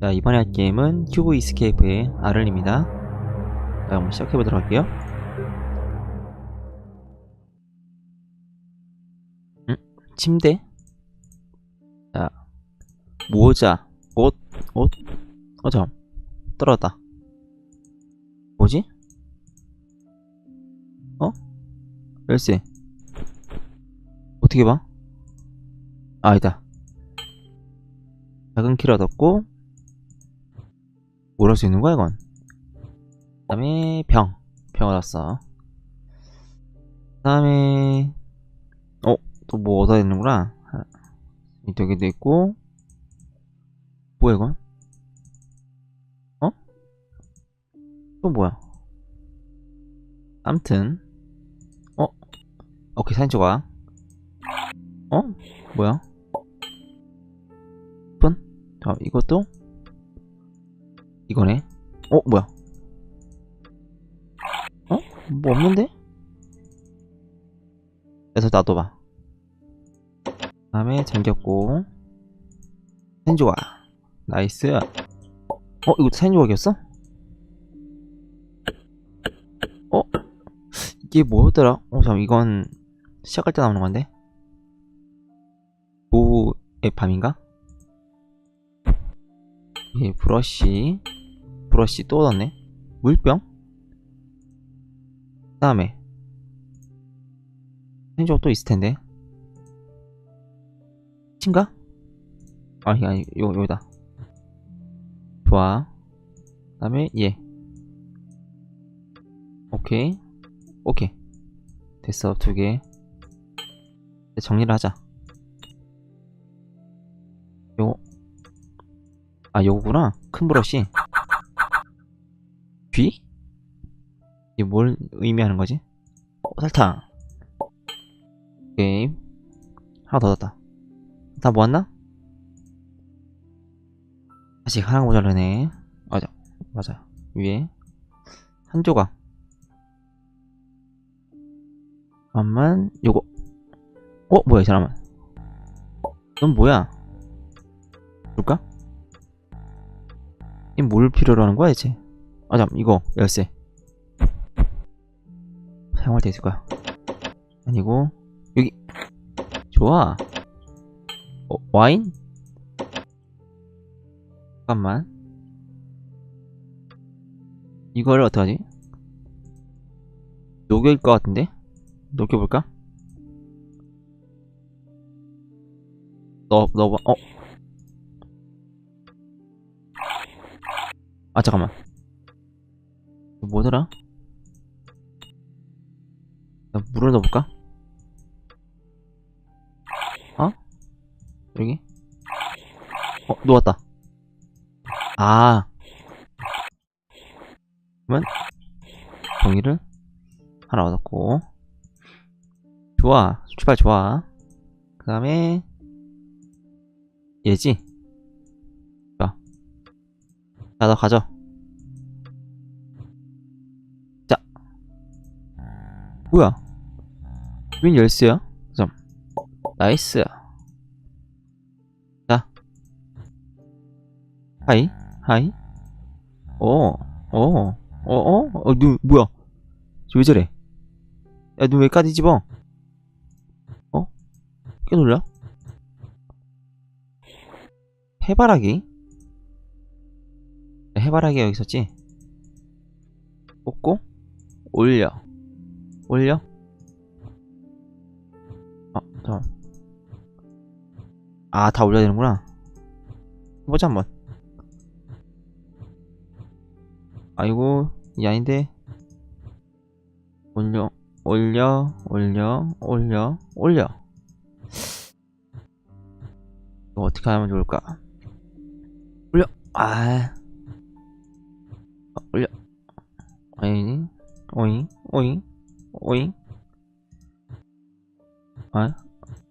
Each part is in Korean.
자, 이번에 할 게임은 큐브 이스케이프의 아를입니다. 자, 한번 시작해보도록 할게요. 음? 침대? 자, 모자, 옷, 옷? 어, 잠 떨어졌다. 뭐지? 어? 열쇠. 어떻게 봐? 아, 아니다. 작은 키를 얻었고, 뭘 할 수 있는 거야, 이건? 그 다음에, 병. 병 얻었어. 그 다음에, 어, 또 뭐 얻어야 되는구나. 이여기도 있고, 뭐야, 이건? 어? 또 뭐야? 암튼, 어? 오케이, 사진 찍어와. 어? 뭐야? 분? 자, 이것도? 이거네. 어, 뭐야? 어? 뭐 없는데? 그래서 놔둬봐. 다음에 잠겼고. 조각. 나이스. 어, 이거 사진 조각이었어? 어? 이게 뭐였더라? 어, 잠 이건 시작할 때 나오는 건데? 오후의 밤인가? 예, 브러쉬. 브러쉬 또 얻었네. 물병? 그 다음에. 생조가 또 있을 텐데. 친가? 아, 이게 아니, 요, 요다. 좋아. 그 다음에, 얘. 오케이. 오케이. 됐어, 두 개. 정리를 하자. 요, 아, 요거구나. 큰 브러쉬. 귀? 이게 뭘 의미하는 거지? 어, 설탕. 오케이. 하나 더 넣었다. 다 모았나? 아직 하나 모자르네. 맞아. 맞아. 위에. 한 조각. 잠깐만, 요거. 어, 뭐야, 이 사람은. 넌 뭐야? 줄까? 이뭘 필요로 하는 거야, 대체? 아, 잠, 이거, 열쇠. 사용할 때 있을 거야. 아니고, 여기. 좋아. 어, 와인? 잠깐만. 이걸 어떡하지? 녹여일 것 같은데? 녹여볼까? 넣어, 넣어봐, 어? 아, 잠깐만. 뭐더라? 나 물을 넣어볼까? 어? 여기? 어, 놓았다. 아. 그러면, 종이를 하나 얻었고. 좋아. 출발 좋아. 그 다음에, 얘지? 자. 자, 너 가져. 뭐야? 웬 열쇠야? 잠. 나이스. 자. 하이. 하이. 오. 오. 어, 어? 어, 누, 뭐야? 왜 저래? 야, 눈 왜 까지 뒤집어? 어? 꽤 놀라? 해바라기? 해바라기 여기 있었지? 꽂고 올려 올려? 아 잠깐 아다 올려야 되는구나. 해보자 한번. 아이고 이 아닌데. 올려 올려 올려 올려 올려. 이거 어떻게 하면 좋을까? 올려. 아. 어, 올려. 오잉 오잉 오잉 오잉? 아?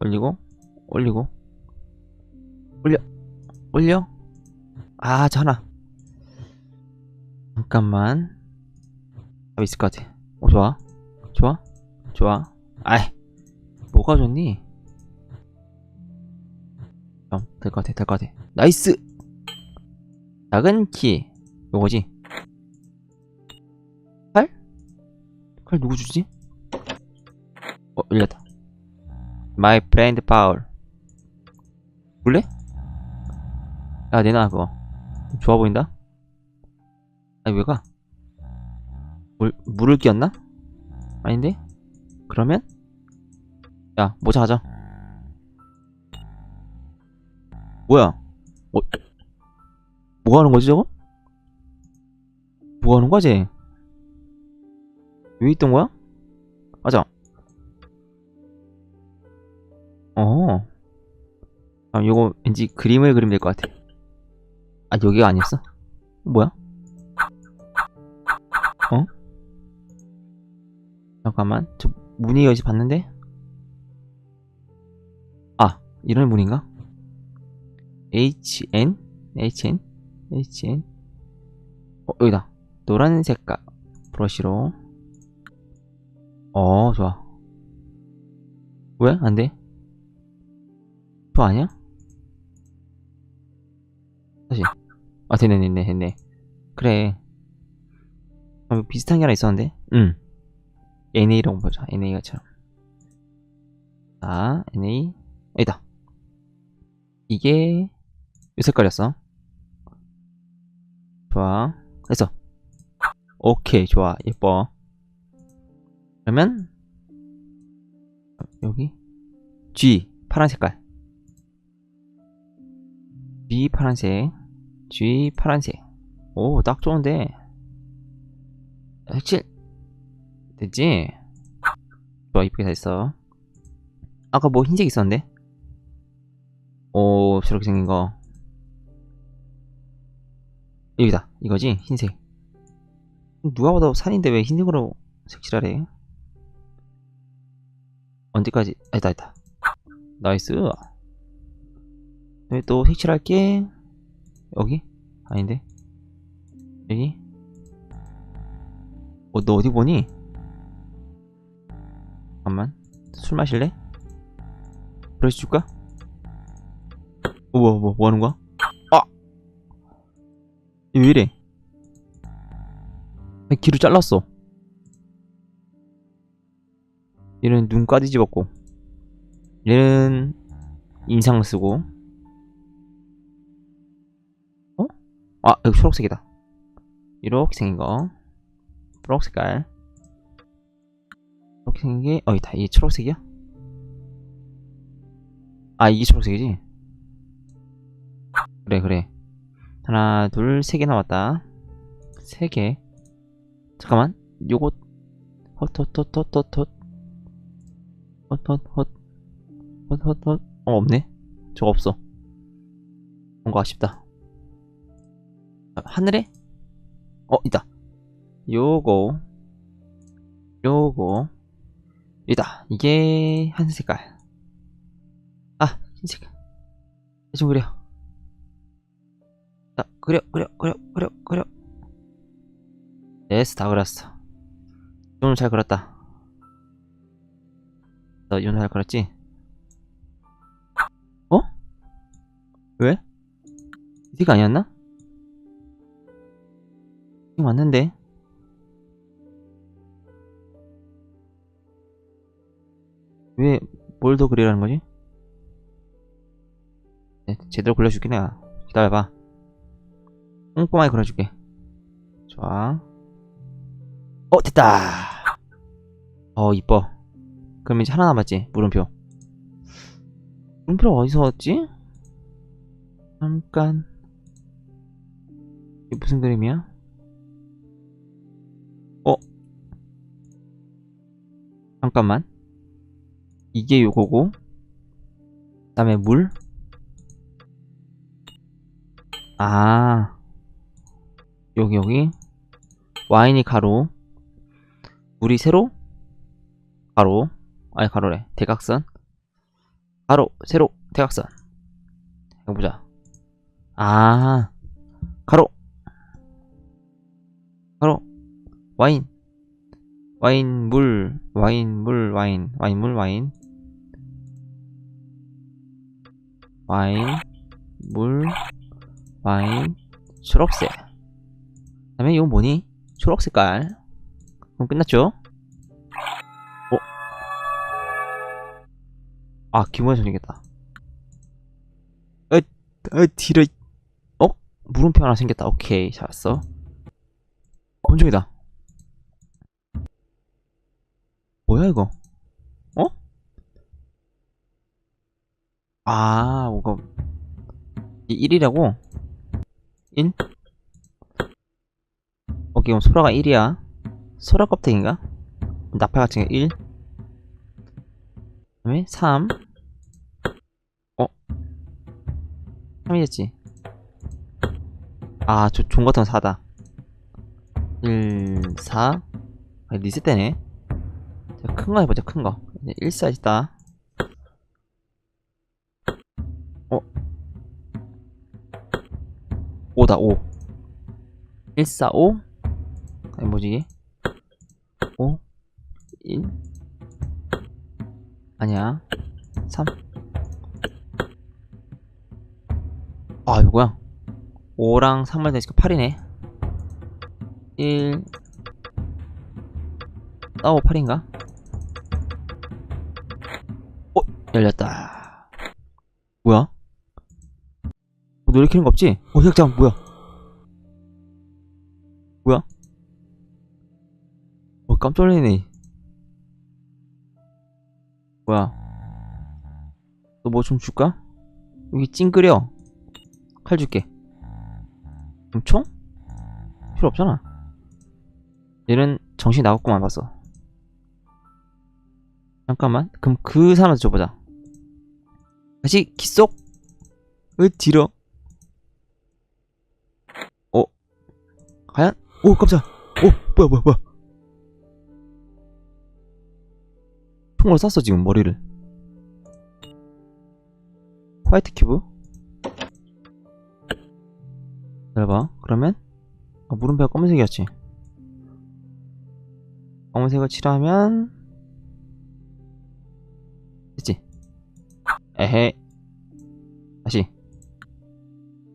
올리고? 올리고? 올려 올려? 아 자나 잠깐만. 답 있을 것 같아. 오 좋아? 좋아? 좋아? 아이 뭐가 좋니? 될 것 같아 될 것 같아. 나이스! 작은 키. 요거지? 칼? 칼 누구 주지? 어 열렸다 My friend Paul 볼래? 야 내놔 그거 좋아 보인다? 아니 왜 가? 물, 물을 끼웠나? 아닌데? 그러면? 야 모자 가자 뭐야 어, 뭐 하는 거지 저거? 뭐 하는 거지? 왜 있던 거야? 맞아 어. 아, 요거 왠지 그림을 그리면 될 것 같아. 아, 여기가 아니었어? 뭐야? 어? 잠깐만. 저 문이 어디 봤는데? 아, 이런 문인가? HN? HN? HN? 어, 여기다. 노란 색깔. 브러쉬로. 어, 좋아. 왜? 안 돼? 저 아니야? 다시. 아, 됐네, 됐네, 됐네. 그래. 아, 비슷한 게 하나 있었는데? 응. NA라고 보자. NA가처럼. 자, NA. 여기다. 이게, 몇 색깔이었어? 좋아. 됐어. 오케이, 좋아. 예뻐. 그러면, 여기, G, 파란 색깔. G 파란색 G 파란색. 오 딱 좋은데. 색칠. 됐지? 좋아 이쁘게 다 했어. 아까 뭐 흰색 있었는데? 오 저렇게 생긴 거. 여기다 이거지? 흰색. 누가 봐도 산인데 왜 흰색으로 색칠하래? 언제까지? 아 있다 있다. 나이스 여기 또 색칠할게 여기? 아닌데 여기? 어, 너 어디 보니? 잠깐만 술 마실래? 브러쉬 줄까? 어, 뭐, 뭐, 뭐 하는 거야? 아! 왜 이래? 아, 귀를 잘랐어 얘는 눈까지 집었고 얘는 인상 쓰고 아 여기 초록색이다. 이렇게 생긴 거. 초록 색깔. 이렇게 생긴 게 어이 다. 이게 초록색이야? 아 이게 초록색이지? 그래 그래. 하나 둘 세 개 남았다. 세 개. 잠깐만. 요거 헛헛헛헛헛헛. 헛헛헛. 헛헛헛. 어 없네. 저거 없어. 뭔가 아쉽다 하늘에? 어, 있다. 요거. 요거. 있다. 이게 한 색깔. 아, 흰색. 좀 그려. 자, 그려, 그려, 그려, 그려, 그려. 됐어, 다 그렸어. 오늘 잘 그렸다. 너 오늘 잘 그렸지? 어? 왜? 이게 아니었나? 맞는데? 왜 뭘 더 그리라는 거지? 네, 제대로 그려줄게 내가 기다려봐 꼼꼼하게 그려줄게 좋아 어 됐다 어 이뻐 그럼 이제 하나 남았지 물음표 물음표 어디서 얻지? 잠깐 이게 무슨 그림이야? 잠깐만. 이게 요거고. 그 다음에 물. 아. 여기, 여기. 와인이 가로. 물이 세로. 가로. 아니, 가로래. 대각선. 가로, 세로, 대각선. 해보자. 아. 가로. 가로. 와인. 와인, 물, 와인, 물, 와인, 와인, 물, 와인. 와인, 물, 와인, 초록색 그 다음에 이건 뭐니? 초록 색깔 그럼 끝났죠? 어? 아 기본에 생겼다 에, 에, 뒤로 어? 물음표 하나 생겼다 오케이 잘했어 권총이다 뭐야 이거 어? 아 이거 이 1이라고? 1? 오케이 그럼 소라가 1이야 소라 껍데기인가? 나팔 같은 게 1. 그 다음에 3. 어? 3이겠지. 아, 저, 종 같은 거 4다. 1, 4. 아, 리셋되네. 자, 큰거 해보자, 큰 거. 이제 1, 4 있다. 어? 5다, 5. 1, 4, 5. 아니, 뭐지, 이게? 5 1 아니야 3 아, 이거야 5랑 3을 대니까 8이네 1 어, 8인가? 열렸다 뭐야? 어, 노래 키는 거 없지? 어, 약장 뭐야? 뭐야? 어, 깜짝 놀라네. 뭐야? 너 뭐 좀 줄까? 여기 찡그려. 칼 줄게. 그럼 총? 필요 없잖아. 얘는 정신 나갔구만 봤어. 잠깐만. 그럼 그 사람한테 줘보자. 다시 기속. 으 뒤로. 어? 과연? 오 깜짝. 오 뭐야 뭐야 뭐야. 총으로 쐈어 지금 머리를 화이트 큐브 기다려봐 그러면 아, 물음표가 검은색이었지 검은색을 칠하면 에헤 다시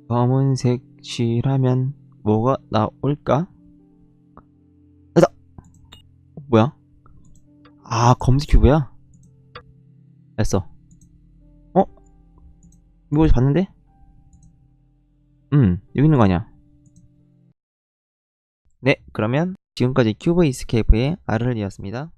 검은색 칠하면 뭐가 나올까? 됐다 어, 뭐야? 아, 검지 큐브야? 됐어. 어? 이거 어디서 봤는데? 음, 여기 있는 거 아니야? 네, 그러면 지금까지 큐브 이스케이프의 아르르이었습니다.